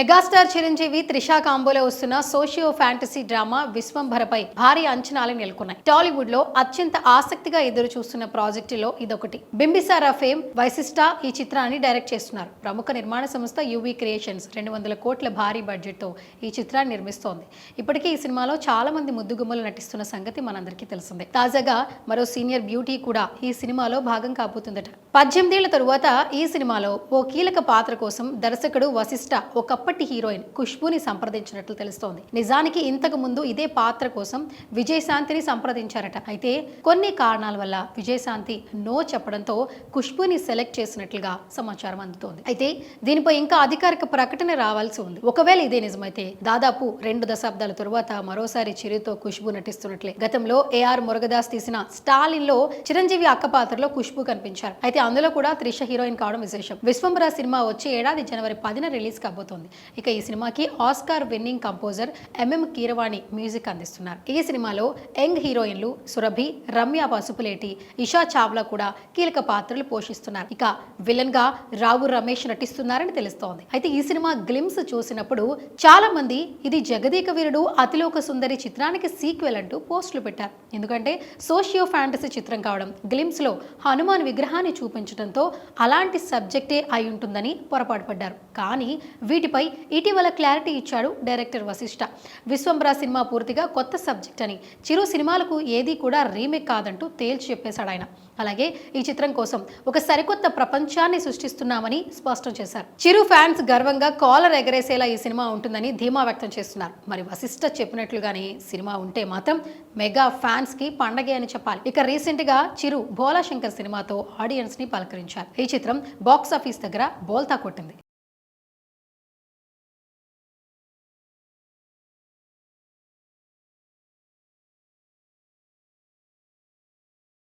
Megastar Chiranjeevi Trisha కాంబోలో వస్తున్న socio fantasy drama విశ్వంభరపై భారీ అంచనాలు నెలకొన్నాయి. టాలీవుడ్లో అత్యంత ఆసక్తిగా ఎదురు చూస్తున్న ప్రాజెక్టులో ఇదొకటి. బింబిసారా ఫేమ్ వైశిష్ట ఈ చిత్రాన్ని డైరెక్ట్ చేస్తున్నారు. ప్రముఖ నిర్మాణ సంస్థ యువి క్రియేషన్స్ రెండు వందల కోట్ల భారీ బడ్జెట్తో ఈ చిత్రాన్ని నిర్మిస్తోంది. ఇప్పటికే ఈ సినిమాలో చాలా మంది ముద్దుగుమ్మలు నటిస్తున్న సంగతి మనందరికీ తెలిసిందే. తాజాగా మరో సీనియర్ బ్యూటీ కూడా ఈ సినిమాలో భాగం కాబోతుందట. పద్దెనిమిదేళ్ళ తరువాత ఈ సినిమాలో ఓ కీలక పాత్ర కోసం దర్శకుడు వశిష్ఠ ఒకప్పటి హీరోయిన్ ఖుష్బుని సంప్రదించినట్లు తెలుస్తోంది. నిజానికి ఇంతకు ముందు ఇదే పాత్ర కోసం విజయశాంతిని సంప్రదించారట. అయితే కొన్ని కారణాల వల్ల విజయశాంతి నో చెప్పడంతో ఖుష్బుని సెలెక్ట్ చేసినట్లుగా సమాచారం అందుతోంది. అయితే దీనిపై ఇంకా అధికారిక ప్రకటన రావాల్సి ఉంది. ఒకవేళ ఇదే నిజమైతే దాదాపు రెండు దశాబ్దాల తరువాత మరోసారి చిరుతో ఖుష్బు నటిస్తున్నట్లే. గతంలో ఏఆర్ మురుగదాస్ తీసిన స్టాలిన్లో చిరంజీవి అక్క పాత్రలో ఖుష్బు కనిపించారు. అయితే అందులో కూడా త్రిష హీరోయిన్ కావడం విశేషం. విశ్వంబర సినిమా వచ్చే ఏడాది జనవరి పదిన రిలీజ్ కాబోతోంది. ఇక ఈ సినిమాకి Oscar winning composer MM Keeravani music అందిస్తున్నారు. ఈ సినిమాలో యంగ్ హీరోయిన్లు సురభి రమ్య పసుపులేటి ఇషా చావ్లా కూడా కీలక పాత్రలు పోషిస్తున్నారు. ఇక విలన్గా రావు రమేష్ నటిస్తున్నారని తెలుస్తోంది. అయితే ఈ సినిమా గ్లిమ్స్ చూసినప్పుడు చాలా మంది ఇది జగదీక వీరుడు అతిలోక సుందరి చిత్రానికి సీక్వెల్ అంటూ పోస్టులు పెట్టారు. ఎందుకంటే సోషియో ఫ్యాంటసీ చిత్రం కావడం గ్లిమ్స్లో హనుమాన్ విగ్రహాన్ని చూపించడంతో అలాంటి సబ్జెక్టే అయి ఉంటుందని పొరపాటు పడ్డారు కానీ వీటిపై ఇటీవల క్లారిటీ ఇచ్చాడు డైరెక్టర్ వశిష్ఠ విశ్వంబర సినిమా పూర్తిగా కొత్త సబ్జెక్ట్ అని. చిరు సినిమాలకు ఏది కూడా రీమేక్ కాదంటూ తేల్చి చెప్పేశాడు ఆయన. అలాగే ఈ చిత్రం కోసం ఒక సరికొత్త ప్రపంచాన్ని సృష్టిస్తున్నామని స్పష్టం చేశారు. చిరు ఫ్యాన్స్ గర్వంగా కాలర్ ఎగరేసేలా ఈ సినిమా ఉంటుందని ధీమా వ్యక్తం చేస్తున్నారు. మరి వశిష్ఠ చెప్పినట్లుగానే సినిమా ఉంటే మాత్రం మెగా ఫ్యాన్స్కి పండగే అని చెప్పాలి. ఇక రీసెంట్గా చిరు భోలాశంకర్ సినిమాతో ఆడియన్స్ ని పలకరించారు. ఈ చిత్రం బాక్స్ ఆఫీస్ దగ్గర బోల్తా కొట్టింది.